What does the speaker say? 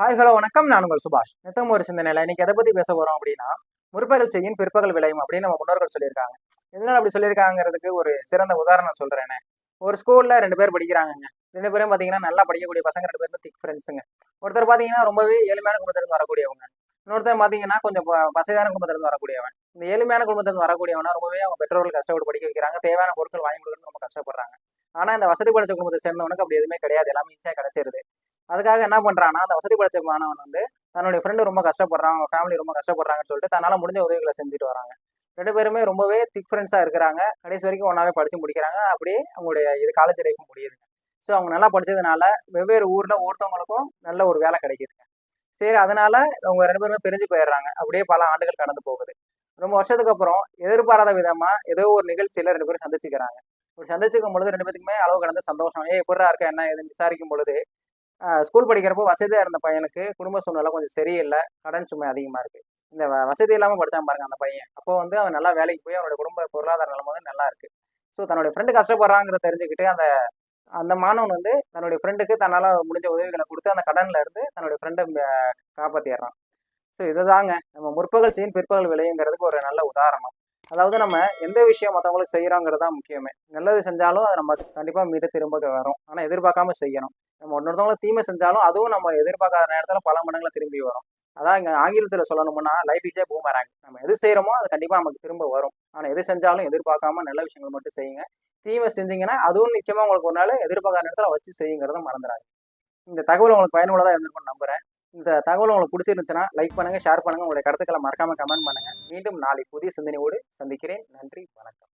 Hi hello வணக்கம். நான் உங்கள் சுபாஷ். நித்தம் ஒரு சிந்தனையில் இன்னைக்கு எதை பற்றி பேச போகிறோம் அப்படின்னா முற்பகல் செய்யும் பிற்பகல் விளையும் அப்படின்னு நம்ம முன்னோர்கள் சொல்லியிருக்காங்க. எதனால அப்படி சொல்லியிருக்காங்கிறதுக்கு ஒரு சிறந்த உதாரணம் சொல்கிறேனே ஒரு ஸ்கூலில் ரெண்டு பேர் படிக்கிறாங்கங்க. ரெண்டு பேரும் பார்த்தீங்கன்னா நல்லா படிக்கக்கூடிய பசங்க ரெண்டு பேரும் திக் ஃப்ரெண்ட்ஸுங்க ஒருத்தர் பார்த்தீங்கன்னா ரொம்பவே ஏழ்மையான குடும்பத்திலிருந்து வரக்கூடியவங்க. இன்னொருத்தர் பார்த்தீங்கன்னா கொஞ்சம் வசதியான குடும்பத்திலிருந்து வரக்கூடியவன். இந்த ஏழ்மையான குடும்பத்திலிருந்து வரக்கூடியவனா ரொம்பவே அவங்க பெற்றோர்கள் கஷ்டப்பட்டு படிக்க வைக்கிறாங்க. தேவையான பொருட்கள் வாங்கி கொடுக்கணும்னு ரொம்ப கஷ்டப்படுறாங்க. ஆனால் இந்த வசதி படைச்ச குடும்பத்தை சேர்ந்தவனுக்கு அப்படி எதுவுமே கிடையாது. எல்லாமே ஈஸியாக கிடைச்சிருது. அதுக்காக என்ன பண்ணுறான்னா அந்த வசதி படைச்ச மாணவன் வந்து தன்னுடைய ஃப்ரெண்டு ரொம்ப கஷ்டப்படுறான் அவங்க ஃபேமிலி ரொம்ப கஷ்டப்படுறாங்கன்னு சொல்லிட்டு தன்னால் முடிஞ்ச உதவிகளை செஞ்சுட்டு வராங்க. ரெண்டு பேருமே ரொம்பவே திக் ஃப்ரெண்ட்ஸாக இருக்கிறாங்க. கடைசி வரைக்கும் ஒன்றாவே படித்து முடிக்கிறாங்க. அப்படியே அவங்களுடைய இது காலேஜ் லைஃப் முடியுதுங்க ஸோ அவங்க நல்லா படித்ததுனால வெவ்வேறு ஊரில் ஒருத்தவங்களுக்கும் நல்ல ஒரு வேலை கிடைக்கிதுங்க சரி அதனால அவங்க ரெண்டு பேருமே பிரிஞ்சு போயிடுறாங்க. அப்படியே பல ஆண்டுகள் கடந்து போகுது. ரொம்ப வருஷத்துக்கு அப்புறம் எதிர்பாராத விதமாக ஏதோ ஒரு நிகழ்ச்சியில் ரெண்டு பேரும் சந்திச்சுக்கிறாங்க. ஒரு சந்திச்சுக்கும் பொழுது ரெண்டு பேத்துக்குமே அளவு கடந்த சந்தோஷம். ஏ எப்படா இருக்க? என்ன ஏதுன்னு? விசாரிக்கும் பொழுது ஸ்கூல் படிக்கிறப்போ வசதியாக இருந்த பையனுக்கு குடும்ப சூழ்நிலை கொஞ்சம் சரியில்லை. கடன் சுமை அதிகமாக இருக்குது இந்த வசதி இல்லாமல் படித்தான் பாருங்க அந்த பையன். அப்போ வந்து அவன் நல்லா வேலைக்கு போய் அவனோட குடும்ப பொருளாதார நிலைமை வந்து நல்லா இருக்கு. ஸோ தன்னுடைய ஃப்ரெண்டு கஷ்டப்படுறாங்கிறத தெரிஞ்சுக்கிட்டு அந்த அந்த மாணவன் வந்து தன்னுடைய ஃப்ரெண்டுக்கு தன்னால் முடிஞ்ச உதவிகளை கொடுத்து அந்த கடனில் இருந்து தன்னுடைய ஃப்ரெண்டை காப்பாற்றிடுறான் ஸோ இதுதாங்க. நம்ம முற்பகல் செய்யும் பிற்பகல் விளையுங்கிறதுக்கு ஒரு நல்ல உதாரணம். அதாவது நம்ம எந்த விஷயம் மற்றவங்களுக்கு செய்கிறோங்கிறது தான் முக்கியமே. நல்லது செஞ்சாலும் அதை நம்ம கண்டிப்பாக மீது திரும்ப வரும் ஆனால் எதிர்பார்க்காம செய்யணும். நம்ம ஒன்னொருத்தவங்களும் தீமை செஞ்சாலும் அதுவும் நம்ம எதிர்பார்க்காத நேரத்தில் பல மடங்களை திரும்பி வரும். அதான் இங்கே ஆங்கிலத்தில் சொல்லணும்னா லைஃப் இஸே பூமராங்க நம்ம எது செய்கிறோமோ அது கண்டிப்பாக நமக்கு திரும்ப வரும். ஆனால் எது செஞ்சாலும் எதிர்பார்க்காம நல்ல விஷயங்கள் மட்டும் செய்யுங்க. தீமை செஞ்சீங்கன்னா அதுவும் நிச்சயமாக உங்களுக்கு ஒரு நாள் எதிர்பார்க்காத நேரத்தில் வச்சு செய்யுங்கிறத மறந்துடாது இந்த தகவல் உங்களுக்கு பயனுள்ளதாக இருந்திருக்கும்னு நம்புறேன். இந்த தகவல் உங்களுக்கு பிடிச்சிருந்துச்சுன்னா லைக் பண்ணுங்க ஷேர் பண்ணுங்க. உங்களுடைய கருத்துக்களை மறக்காம கமெண்ட் பண்ணுங்க. மீண்டும் நாளை புதிய சிந்தனையோடு சந்திக்கிறேன். நன்றி வணக்கம்.